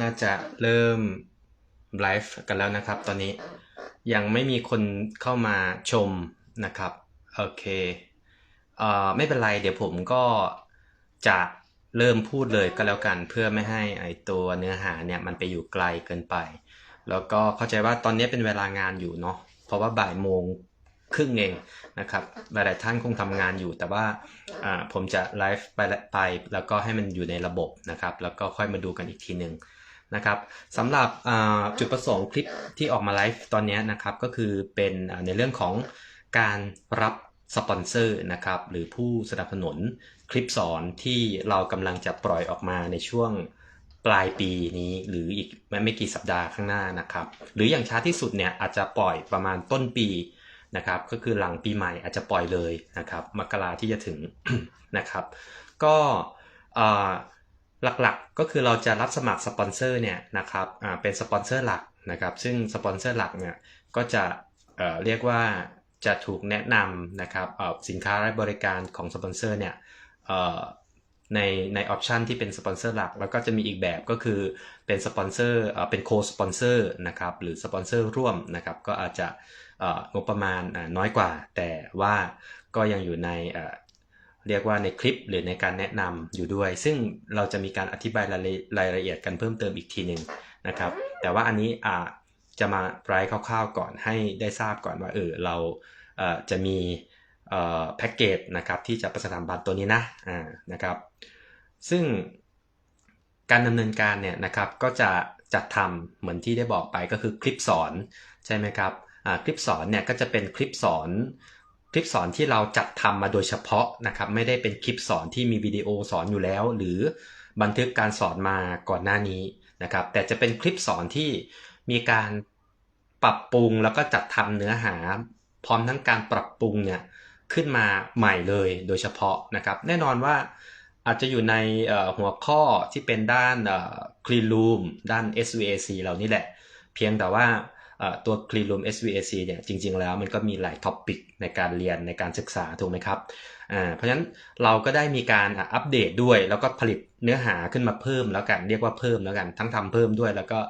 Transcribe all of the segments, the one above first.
น่าจะเริ่มไลฟ์กันแล้วนะครับ ตอนนี้ยังไม่มีคนเข้ามาชมนะครับ โอเคเอ่อไม่เป็นไร เดี๋ยวผมก็จะเริ่มพูดเลยก็แล้วกัน เพื่อไม่ให้ไอตัวเนื้อหาเนี่ยมันไปอยู่ไกลเกินไป แล้วก็เข้าใจว่าตอนนี้เป็นเวลางานอยู่เนาะเพราะว่าบ่ายโมง ครึ่งเองนะครับหลายๆท่านคงทำงานอยู่ แต่ว่าผมจะไลฟ์ไปไปแล้วก็ให้มันอยู่ในระบบนะครับ แล้วก็ค่อยมาดูกันอีกทีหนึ่งนะครับสำหรับจุดประสงค์คลิปที่ออกมาไลฟ์ตอนนี้นะครับก็คือเป็นในเรื่องของการรับสปอนเซอร์นะครับหรือผู้สนับสนุนคลิปสอนที่เรากำลังจะปล่อยออกมาในช่วงปลายปีนี้หรืออีกไม่กี่สัปดาห์ข้างหน้านะครับ หรืออย่างช้าที่สุดเนี่ยอาจจะปล่อยประมาณต้นปี นะครับก็คือหลังปีใหม่อาจจะปล่อยเลยนะครับมกราที่จะถึงนะครับก็หลักๆก็คือเราจะรับสมัครสปอนเซอร์เนี่ยนะครับเป็นสปอนเซอร์หลักนะครับซึ่งสปอนเซอร์หลักเนี่ยก็จะเเรียกว่าจะถูกแนะนำนะครับสินค้าและบริการของสปอนเซอร์เนี่ย ในในออปชันที่เป็นสปอนเซอร์หลัก แล้วก็จะมีอีกแบบก็คือเป็นสปอนเซอร์เป็นโคสปอนเซอร์นะครับหรือสปอนเซอร์ร่วมนะครับก็อาจจะงบประมาณน้อยกว่า แต่ว่าก็ยังอยู่ในเรียกว่าในคลิปหรือในการแนะนำอยู่ด้วย ซึ่งเราจะมีการอธิบายรายละเอียดกันเพิ่มเติมอีกทีหนึ่งนะครับ แต่ว่าอันนี้จะมาไลฟ์คร่าวๆก่อนให้ได้ทราบก่อนว่าเออเราจะมี แพ็กเกจนะครับที่จะประสานบัตรตัวนี้นะะนะครับ ซึ่งการดำเนินการเนี่ยนะครับก็จะจัดทำเหมือนที่ได้บอกไปก็คือคลิปสอนใช่ไหมครับคลิปสอนเนี่ยก็จะเป็นคลิปสอน คลิปสอนที่เราจัดทำมาโดยเฉพาะนะครับไม่ได้เป็นคลิปสอนที่มีวิดีโอสอนอยู่แล้ว หรือบันทึกการสอนมาก่อนหน้านี้นะครับแต่จะเป็นคลิปสอนที่มีการปรับปรุงแล้วก็จัดทำเนื้อหา พร้อมทั้งการปรับปรุงเนี่ย ขึ้นมาใหม่เลยโดยเฉพาะนะครับ แน่นอนว่าอาจจะอยู่ในหัวข้อที่เป็นด้าน Clean Room ด้าน SVAC เหล่านี้แหละ เพียงแต่ว่าตัว Clean Room SVAC เนี่ยจริง ๆ แล้วมันก็มีหลายท็อปิกในการเรียนในการศึกษาถูกไหมครับ เพราะฉะนั้นเราก็ได้มีการอัปเดตด้วย แล้วก็ผลิตเนื้อหาขึ้นมาเพิ่มแล้วกันเรียกว่าเพิ่มแล้วกันทั้งทำเพิ่มด้วยแล้วก็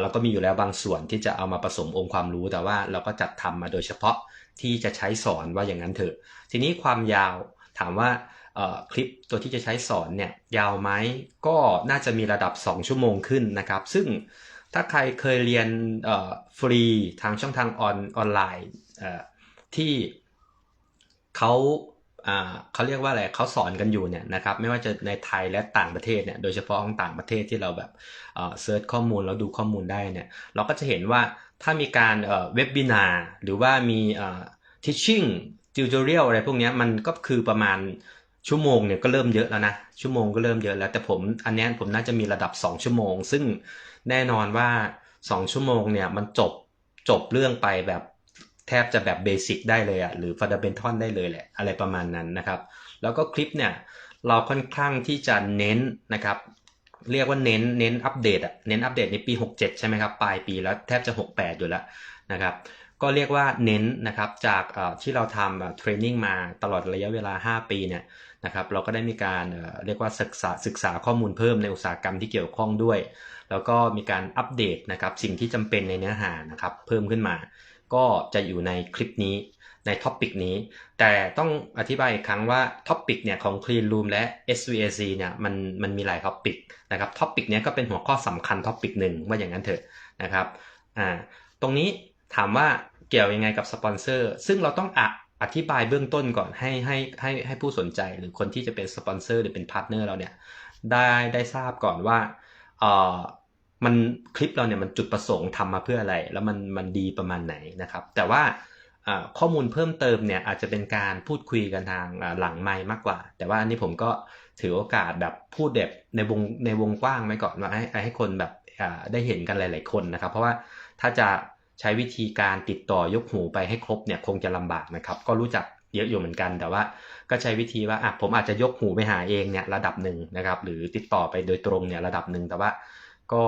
เราก็มีอยู่แล้วบางส่วนที่จะเอามาผสมองค์ความรู้แต่ว่าเราก็จัดทำมาโดยเฉพาะที่จะใช้สอนว่าอย่างนั้นเถอะ ทีนี้ความยาวถามว่าคลิปตัวที่จะใช้สอนเนี่ยยาวไหมก็น่าจะมีระดับ 2 ชั่วโมงขึ้นนะครับ ซึ่งถ้าใครเคยเรียนฟรีทางช่องทางออนออนไลน์ที่เขา เขาเรียกว่าอะไรเขาสอนกันอยู่เนี่ยนะครับไม่ว่าจะในไทยและต่างประเทศเนี่ยโดยเฉพาะของต่างประเทศที่เราแบบเซิร์ชข้อมูลแล้วดูข้อมูลได้เนี่ยเราก็จะเห็นว่าถ้ามีการเว็บบินาหรือว่ามีทิชชิ่งจิวเจอเรียลอะไรพวกนี้มันก็คือประมาณชั่วโมงเนี่ยก็เริ่มเยอะแล้วนะ ชั่วโมงก็เริ่มเยอะแล้ว แต่ผมอันนี้ผมน่าจะมีระดับ 2 ชั่วโมง ซึ่งแน่นอนว่า 2 ชั่วโมงเนี่ยมันจบจบเรื่องไปแบบ แทบจะแบบเบสิกได้เลยอะหรือฟันเดเบนทอนได้เลยแหละอะไรประมาณนั้นนะครับ แล้วก็คลิปเนี่ยเราค่อนข้างที่จะเน้นนะครับ เรียกว่าเน้นเน้นอัปเดตอะเน้นอัปเดตในปี 67 ใช่ไหมครับ ปลายปีแล้วแทบจะ 68 อยู่แล้วนะครับก็เรียกว่าเน้นนะครับจากที่เราทำเทรนนิ่งมาตลอดระยะเวลา 5 ปีเนี่ยนะครับเราก็ได้มีการเรียกว่าศึกษาศึกษาข้อมูลเพิ่มในอุตสาหกรรมที่เกี่ยวข้องด้วย แล้วก็มีการอัปเดตนะครับสิ่งที่จำเป็นในเนื้อหานะครับเพิ่มขึ้นมา ก็จะอยู่ในคลิปนี้ในท็อปิกนี้ แต่ต้องอธิบายอีกครั้งว่าท็อปิกเนี่ยของ Clean Room และ SVAC เนี่ยมันมันมีหลายท็อปิกนะครับท็อปิกเนี้ยก็เป็นหัวข้อสำคัญท็อปิกหนึ่งว่าอย่างนั้นเถอะนะครับอ่าตรงนี้ถามว่าเกี่ยวยังไงกับสปอนเซอร์ ซึ่งเราต้องอะอธิบายเบื้องต้นก่อนให้ให้ให้ให้ผู้สนใจหรือคนที่จะเป็นสปอนเซอร์หรือเป็นพาร์ทเนอร์เราเนี่ยได้ได้ทราบก่อนว่าเอ่อ มันคลิปเราเนี่ยมันจุดประสงค์ทำมาเพื่ออะไร แล้วมันมันดีประมาณไหนนะครับ แต่ว่าข้อมูลเพิ่มเติมเนี่ยอาจจะเป็นการพูดคุยกันทางหลังไม้มากกว่า แต่ว่าอันนี้ผมก็ถือโอกาสแบบพูดแบบในวงในวงกว้างไว้ก่อนว่าให้ให้คนแบบได้เห็นกันหลาย ๆ คนนะครับ เพราะว่าถ้าจะใช้วิธีการติดต่อยกหูไปให้ครบเนี่ยคงจะลำบากนะครับ ก็รู้จักเยอะอยู่เหมือนกัน แต่ว่าก็ใช้วิธีว่าอะผมอาจจะยกหูไปหาเองเนี่ยระดับหนึ่งนะครับ หรือติดต่อไปโดยตรงเนี่ยระดับหนึ่งแต่ว่า ก็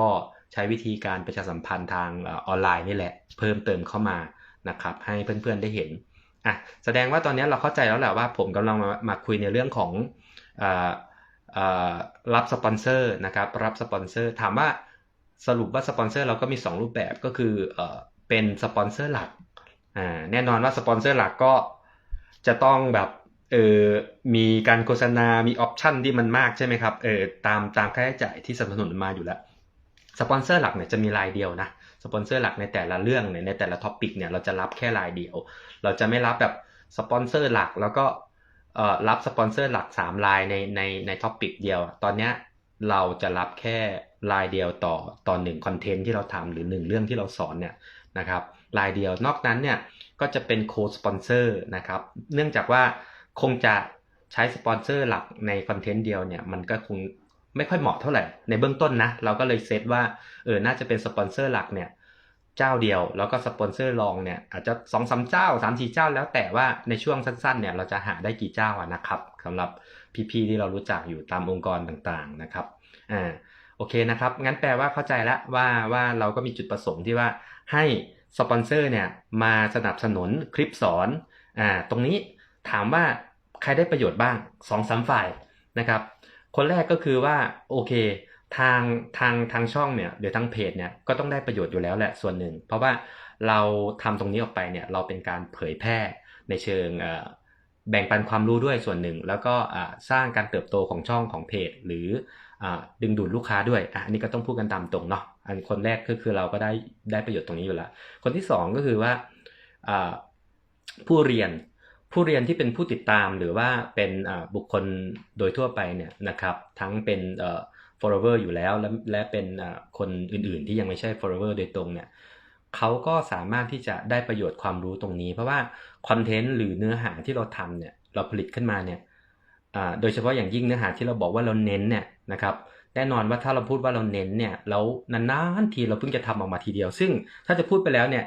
ใช้วิธีการประชาสัมพันธ์ทางออนไลน์นี่แหละ เพิ่มเติมเข้ามานะครับให้เพื่อนๆได้เห็นอะแสดงว่าตอนนี้เราเข้าใจแล้วแหละว่าผมกำลังมามาคุยในเรื่องของออรับสปอนเซอร์นะครับรับสปอนเซอร์ถามว่าสรุปว่าสปอนเซอร์เราก็มี 2 รูปแบบก็คือเอเป็นสปอนเซอร์หลักแน่นอนว่าสปอนเซอร์หลักก็จะต้องแบบเออมีการโฆษณา มีออปชันที่มันมากใช่ไหมครับเออตามตามค่าใช้จ่ายที่สนับสนุนมาอยู่แล้ว สปอนเซอร์หลักเนี่ยจะมีรายเดียวนะสปอนเซอร์หลักในแต่ละเรื่องเนี่ยในแต่ละท็อปิกเนี่ยเราจะรับแค่รายเดียว เราจะไม่รับแบบสปอนเซอร์หลักแล้วก็เอ่อรับสปอนเซอร์หลัก 3 รายในในในท็อปิกเดียว ตอนเนี้ยเราจะรับแค่รายเดียวต่อต่อหนึ่งคอนเทนต์ที่เราทำหรือหนึ่งเรื่องที่เราสอนเนี่ยนะครับรายเดียวนอกนั้นเนี่ยก็จะเป็นโค้ดสปอนเซอร์นะครับเนื่องจากว่าคงจะใช้สปอนเซอร์หลักในคอนเทนต์เดียวเนี่ยมันก็คง ไม่ค่อยเหมาะเท่าไหร่ ในเบื้องต้นนะ เราก็เลยเซตว่าเออน่าจะเป็นสปอนเซอร์หลักเนี่ยเจ้าเดียวแล้วก็สปอนเซอร์รองเนี่ยอาจจะสองสามเจ้าสามสี่เจ้าแล้วแต่ว่าในช่วงสั้นๆเนี่ยเราจะหาได้กี่เจ้าอะนะครับสำหรับพี่ๆที่เรารู้จักอยู่ตามองค์กรต่างๆนะครับอ่าโอเคนะครับ งั้นแปลว่าเข้าใจแล้วว่าว่าเราก็มีจุดประสงค์ที่ว่าให้สปอนเซอร์เนี่ยมาสนับสนุนคลิปสอนอ่าตรงนี้ถามว่าใครได้ประโยชน์บ้างสองสามฝ่ายนะครับ คนแรกก็คือว่าโอเค ทางทางทางช่องเนี่ยหรือทางเพจเนี่ยก็ต้องได้ประโยชน์อยู่แล้วแหละส่วนหนึ่ง เพราะว่าเราทำตรงนี้ออกไปเนี่ยเราเป็นการเผยแพร่ในเชิงแบ่งปันความรู้ด้วยส่วนหนึ่ง แล้วก็สร้างการเติบโตของช่องของเพจ หรืออดึงดูดลูกค้าด้วยอันนี้ก็ต้องพูดกันตามตรงเนาะอันคนแรกก็คือเราก็ได้ได้ประโยชน์ตรงนี้อยู่แล้ว คนที่สองก็คือว่าผู้เรียน ผู้เรียนที่เป็นผู้ติดตามหรือว่าเป็นบุคคลโดยทั่วไปเนี่ยนะครับทั้งเป็น follower อยู่แล้วและและเป็นคนอื่นๆ ที่ยังไม่ใช่ follower โดยตรงเนี่ยเขาก็สามารถที่จะได้ประโยชน์ความรู้ตรงนี้ เพราะว่าคอนเทนต์หรือเนื้อหาที่เราทำเนี่ยเราผลิตขึ้นมาเนี่ยโดยเฉพาะอย่างยิ่งเนื้อหาที่เราบอกว่าเราเน้นเนี่ยนะครับแน่นอนว่าถ้าเราพูดว่าเราเน้นเนี่ยแล้วนานๆทีเราเพิ่งจะทำออกมาทีเดียว ซึ่งถ้าจะพูดไปแล้วเนี่ย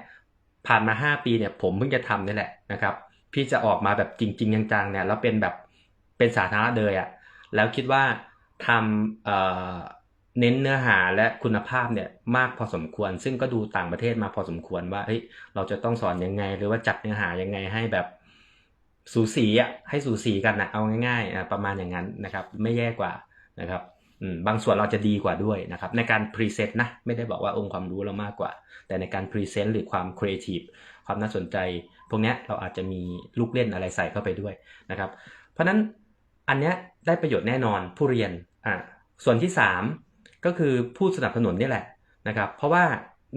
ผ่านมา 5 ปีเนี่ยผมเพิ่งจะทำนี่แหละนะครับ พี่จะออกมาแบบจริงๆจังๆเนี่ยแล้วเป็นแบบเป็นสาธารณะเลยอะ่ะแล้วคิดว่าทำเอ่อเน้นเนื้อหาและคุณภาพเนี่ยมากพอสมควร ซึ่งก็ดูต่างประเทศมาพอสมควรว่าเฮ้ยเราจะต้องสอนยังไง หรือว่าจัดเนื้อหายังไงให้แบบสูสีอะให้สูสีกันนะเอาง่ายๆประมาณอย่างนั้นนะครับ ไม่แย่กว่านะครับ บางส่วนเราจะดีกว่าด้วยนะครับในการพรีเซนต์นะไม่ได้บอกว่าองค์ความรู้เรามากกว่า แต่ในการพรีเซนต์หรือความครีเอทีฟความน่าสนใจ พวกนี้เราอาจจะมีลูกเล่นอะไรใส่เข้าไปด้วยนะครับเพราะฉะนั้นอันเนี้ยได้ประโยชน์แน่นอนผู้เรียนอะส่วนที่ 3 ก็คือผู้สนับสนุนนี่แหละนะครับเพราะว่า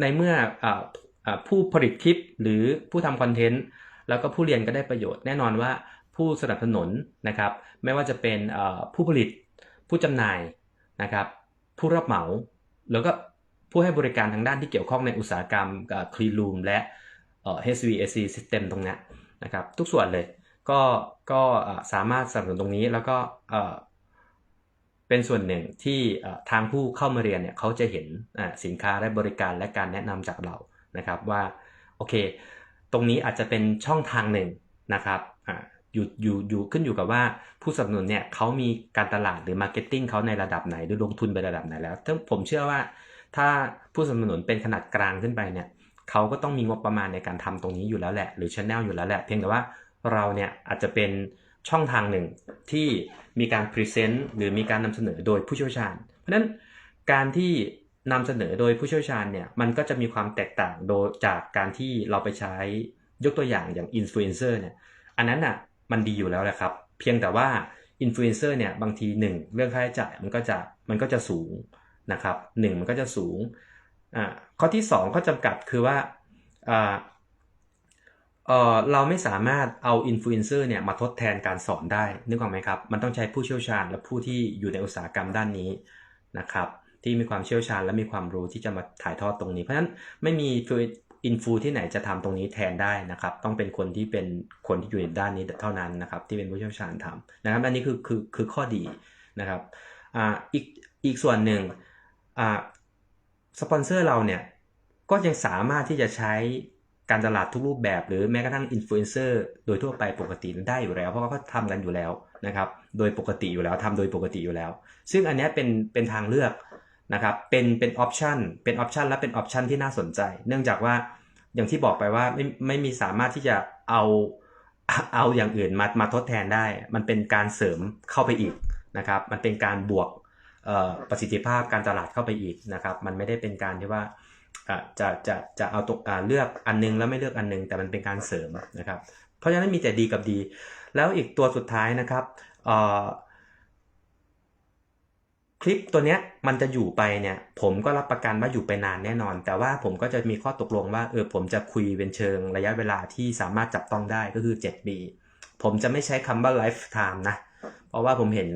ในเมื่ออ่าอ่าผู้ผลิตคลิปหรือผู้ทำคอนเทนต์แล้วก็ผู้เรียนก็ได้ประโยชน์แน่นอนว่าผู้สนับสนุนนะครับไม่ว่าจะเป็นผู้ผลิตผู้จำหน่าย นะครับ ผู้รับเหมา แล้วก็ผู้ให้บริการทางด้านที่เกี่ยวข้องในอุตสาหกรรมคลีรูมและ HVAC system ตรงนี้นะครับทุกส่วนเลยก็ก็สามารถสนับสนุนตรงนี้แล้วก็เป็นส่วนหนึ่งที่ทางผู้เข้ามาเรียนเนี่ยเขาจะเห็นสินค้าและบริการและการแนะนำจากเรานะครับว่าโอเค ตรงนี้อาจจะเป็นช่องทางหนึ่งนะครับ อยู่อยู่อยู่ขึ้นอยู่กับว่าผู้สนับสนุนเนี่ยเขามีการตลาดหรือมาร์เก็ตติ้งเขาในระดับไหนหรือลงทุนไประดับไหนแล้วซึ่งผมเชื่อว่า ถ้าผู้สนับสนุนเป็นขนาดกลางขึ้นไปเนี่ยเขาก็ต้องมีงบประมาณในการทำตรงนี้อยู่แล้วแหละ หรือช anel อยู่แล้วแหละ เพียงแต่ว่าเราเนี่ยอาจจะเป็นช่องทางหนึ่งที่มีการพรีเซนต์หรือมีการนำเสนอโดยผู้เชี่ยวชาญ เพราะฉะนั้นการที่นำเสนอโดยผู้เชี่ยวชาญเนี่ยมันก็จะมีความแตกต่างโดยจากการที่เราไปใช้ยกตัวอย่างอย่างอินฟลูเอนเซอร์เนี่ยอันนั้นอะ มันดีอยู่แล้วแหละครับ เพียงแต่ว่าอินฟลูเอนเซอร์เนี่ยบางทีหนึ่งเรื่องค่าใช้จ่ายมันก็จะมันก็จะสูงนะครับหนึ่งมันก็จะสูงอ่าข้อที่2ข้อจำกัดคือว่าอ่าเออเราไม่สามารถเอาอินฟลูเอนเซอร์เนี่ยมาทดแทนการสอนได้นึกออกไหมครับ มันต้องใช้ผู้เชี่ยวชาญและผู้ที่อยู่ในอุตสาหกรรมด้านนี้นะครับที่มีความเชี่ยวชาญและมีความรู้ที่จะมาถ่ายทอดตรงนี้ เพราะฉะนั้นไม่มี อินฟูที่ไหนจะทำตรงนี้แทนได้นะครับ ต้องเป็นคนที่เป็นคนที่อยู่ในด้านนี้เท่านั้นนะครับ ที่เป็นผู้เชี่ยวชาญทำนะครับ อันนี้คือคือคือข้อดีนะครับอ่าอีกอีกส่วนหนึ่งอ่าสปอนเซอร์เราเนี่ยก็ยังสามารถที่จะใช้การตลาดทุกรูปแบบ หรือแม้กระทั่งอินฟลูเอนเซอร์โดยทั่วไปปกติได้อยู่แล้ว เพราะว่าเขาทำกันอยู่แล้วนะครับ โดยปกติอยู่แล้วทำโดยปกติอยู่แล้ว ซึ่งอันนี้เป็นเป็นทางเลือก นะครับเป็นเป็นออปชันเป็นออปชันและเป็นออปชันที่น่าสนใจ เนื่องจากว่าอย่างที่บอกไปว่าไม่ไม่มีสามารถที่จะเอาเอาอย่างอื่นมามาทดแทนได้ มันเป็นการเสริมเข้าไปอีกนะครับ มันเป็นการบวกประสิทธิภาพการตลาดเข้าไปอีกนะครับ มันไม่ได้เป็นการที่ว่าจะจะจะเอาตกอ่าเลือกอันนึงแล้วไม่เลือกอันนึง แต่มันเป็นการเสริมนะครับ เพราะฉะนั้นมีแต่ดีกับดี แล้วอีกตัวสุดท้ายนะครับ คลิปตัวเนี้ยมันจะอยู่ไปเนี่ย ผมก็รับประกันว่าอยู่ไปนานแน่นอน แต่ว่าผมก็จะมีข้อตกลงว่าเออผมจะคุยเป็นเชิงระยะเวลาที่สามารถจับต้องได้ก็คือ7ปีผมจะไม่ใช้คำว่า lifetime นะ เพราะว่าผมเห็น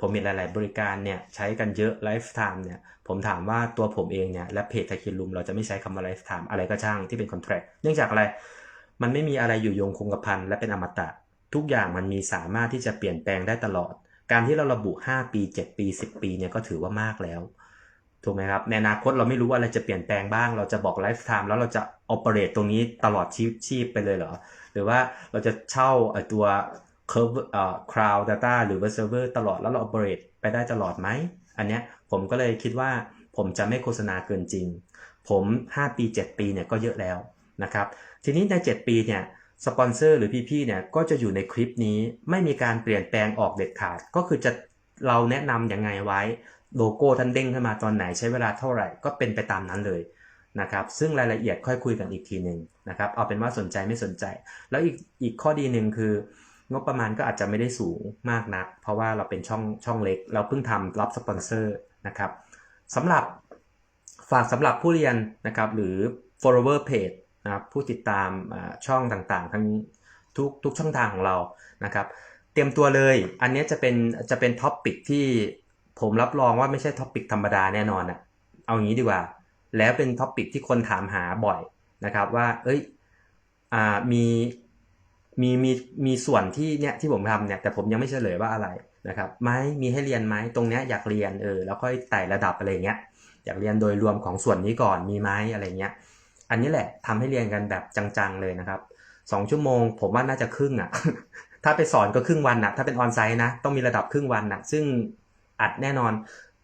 ผมเห็นหลาย ๆ บริการเนี่ยใช้กันเยอะ lifetime เนี่ยผมถามว่าตัวผมเองเนี่ยและเพจไทคินลุมเราจะไม่ใช้คำว่า lifetime อะไรก็ช่างที่เป็น contract เนื่องจากอะไร มันไม่มีอะไรอยู่ยงคงกระพันและเป็นอมตะ ทุกอย่างมันมีสามารถที่จะเปลี่ยนแปลงได้ตลอด การที่เราระบุ 5 ปี 7 ปี 10 ปีเนี่ยก็ถือว่ามากแล้ว ถูกไหมครับในอนาคตเราไม่รู้ว่าอะไรจะเปลี่ยนแปลงบ้าง เราจะบอกไลฟ์ไทม์แล้วเราจะโอเปเรตตรงนี้ตลอดชีพชีพไปเลยเหรอ หรือว่าเราจะเช่าตัว curve เอ่อ cloud data หรือ server ตลอดแล้วเราโอเปเรตไปได้ตลอดไหม อันเนี้ยผมก็เลยคิดว่าผมจะไม่โฆษณาเกินจริง ผม 5 ปี 7 ปีเนี่ยก็เยอะแล้วนะครับ ทีนี้ใน 7 ปีเนี่ย สปอนเซอร์หรือพี่ๆเนี่ยก็จะอยู่ในคลิปนี้ไม่มีการเปลี่ยนแปลงออกเด็ดขาด ก็คือจะเราแนะนำยังไงไว้ โลโก้ท่านเด้งขึ้นมาตอนไหนใช้เวลาเท่าไหร่ก็เป็นไปตามนั้นเลยนะครับซึ่งรายละเอียดค่อยคุยกันอีกทีหนึ่งนะครับเอาเป็นว่าสนใจไม่สนใจ แล้วอีกอีกข้อดีหนึ่งคืองบประมาณก็อาจจะไม่ได้สูงมากนัก เพราะว่าเราเป็นช่องช่องเล็ก เราเพิ่งทำรับสปอนเซอร์นะครับสำหรับฝากสำหรับผู้เรียนนะครับหรือ follower page นะครับผู้ติดตามช่องต่างๆ ทั้งทุกทุกช่องทางของเรานะครับ เตรียมตัวเลย อันนี้จะเป็นจะเป็นท็อปปิกที่ผมรับรองว่าไม่ใช่ท็อปปิกธรรมดาแน่นอนอะเอางี้ดีกว่า แล้วเป็นท็อปปิกที่คนถามหาบ่อยนะครับว่า เอ้ยอมีมีมีมีส่วนที่เนี่ยที่ผมทำเนี่ยแต่ผมยังไม่เฉลยว่าอะไรนะครับไหมมีให้เรียนไหมตรงเนี้ยอยากเรียนเออแล้วค่อยไต่ระดับอะไรเงี้ยอยากเรียนโดยรวมของส่วนนี้ก่อนมีไหมอะไรเงี้ย อันนี้แหละทำให้เรียนกันแบบจังๆเลยนะครับสองชั่วโมง ผมว่าน่าจะครึ่งอะ่ะ ถ้าไปสอนก็ครึ่งวันอะถ้าเป็นออนไซต์นะ ต้องมีระดับครึ่งวันอะซึ่งอัดแน่นอน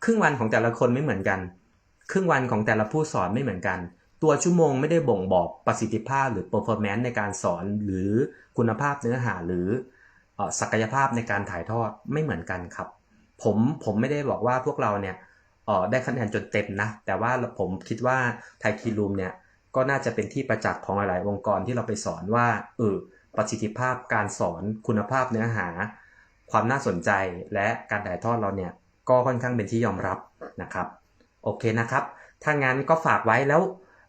ครึ่งวันของแต่ละคนไม่เหมือนกัน ครึ่งวันของแต่ละผู้สอนไม่เหมือนกัน ตัวชั่วโมงไม่ได้บ่งบอกประสิทธิภาพหรือ performance ในการสอนหรือคุณภาพเนื้อหาหรือศักยภาพในการถ่ายทอดไม่เหมือนกันครับ ผมผมไม่ได้บอกว่าพวกเราเนี่ยได้คะแนนจนเต็มนะ แต่ว่าผมคิดว่าไทคีรูมเนี่ย ก็น่าจะเป็นที่ประจักษ์ของหลาย ๆ องค์กรที่เราไปสอนว่าเออประสิทธิภาพการสอนคุณภาพเนื้อหา ความน่าสนใจและการถ่ายทอดเราเนี่ยก็ค่อนข้างเป็นที่ยอมรับนะครับโอเคนะครับ ถ้างั้นก็ฝากไว้แล้ว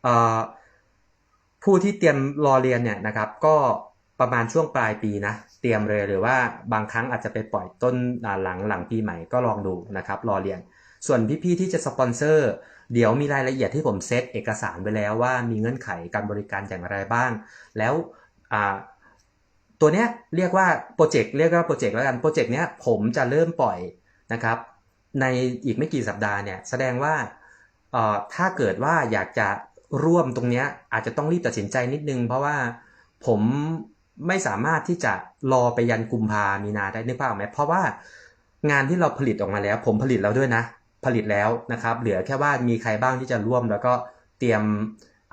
เอ่อผู้ที่เตรียมรอเรียนเนี่ยนะครับ ก็ประมาณช่วงปลายปีนะเตรียมเลยหรือว่าบางครั้งอาจจะไปปล่อยต้นหลังหลังปีใหม่ก็ลองดูนะครับรอเรียน ส่วนพี่ๆที่จะสปอนเซอร์ เดี๋ยวมีรายละเอียดที่ผมเซตเอกสารไปแล้วว่ามีเงื่อนไขการบริการอย่างไรบ้าง แล้วตัวเนี้ยเรียกว่าโปรเจกต์เรียกว่าโปรเจกต์แล้วกันโปรเจกต์เนี้ยผมจะเริ่มปล่อยนะครับในอีกไม่กี่สัปดาห์เนี่ยแสดงว่าถ้าเกิดว่าอยากจะร่วมตรงเนี้ยอาจจะต้องรีบตัดสินใจนิดนึง เพราะว่าผมไม่สามารถที่จะรอไปยันกุมภามีนาได้นึกภาพไหมเพราะว่างานที่เราผลิตออกมาแล้ว ผมผลิตแล้วด้วยนะ ผลิตแล้วนะครับ เหลือแค่ว่ามีใครบ้างที่จะร่วม แล้วก็เตรียม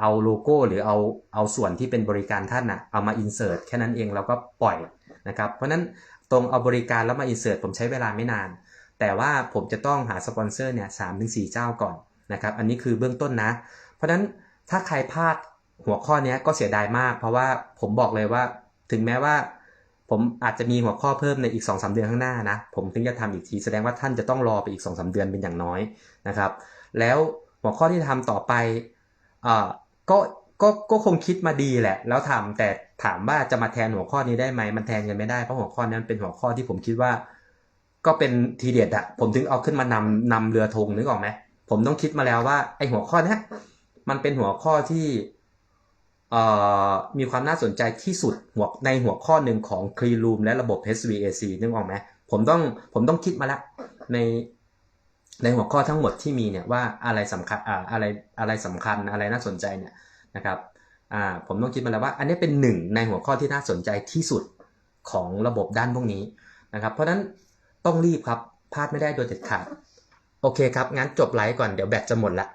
เอาโลโก้หรือเอาเอาส่วนที่เป็นบริการท่านนะเอามาอินเสิร์ตแค่นั้นเองแล้วก็ปล่อยนะครับ เพราะฉะนั้นตรงเอาบริการแล้วมาอินเสิร์ตผมใช้เวลาไม่นาน แต่ว่าผมจะต้องหาสปอนเซอร์เนี่ยสามถึงสี่เจ้าก่อนนะครับ อันนี้คือเบื้องต้นนะ เพราะฉะนั้นถ้าใครพลาดหัวข้อนี้ก็เสียดายมาก เพราะว่าผมบอกเลยว่าถึงแม้ว่า ผมอาจจะมีหัวข้อเพิ่มในอีก2อสเดือนข้างหน้านะ ผมถึงจะทำอีกทีแสดงว่าท่านจะต้องรอไปอีก2อสเดือนเป็นอย่างน้อยนะครับ แล้วหัวข้อที่ทำต่อไปอ่าก็ก็ก็คงคิดมาดีแหละ แล้วทำแต่ถามว่าจะมาแทนหัวข้อนี้ได้ไหมมันแทนกันไม่ได้เพราะหัวข้อนี้นเป็นหัวข้อที่ผมคิดว่า ก็เป็นทีเด็ดอะผมถึงเอาขึ้นมานำนำเรือธงนึกออกไหมผมต้องคิดมาแล้วว่าไอหัวข้อนี้มันเป็นหัวข้อที่ มีความน่าสนใจที่สุดหัวในหัวข้อหนึ่งของ Clean Room และระบบ HVAC นึกออกไหมผมต้องผมต้องคิดมาแล้วในในหัวข้อทั้งหมดที่มีเนี่ยว่าอะไรสำคัญอ่าอะไรอะไรสำคัญอะไรน่าสนใจเนี่ยนะครับอ่าผมต้องคิดมาแล้วว่า อันนี้เป็นหนึ่งในหัวข้อที่น่าสนใจที่สุดของระบบด้านพวกนี้นะครับ เพราะฉะนั้นต้องรีบครับพลาดไม่ได้โดยเด็ดขาด โอเคครับ งั้นจบไลฟ์ก่อนเดี๋ยวแบตจะหมดละ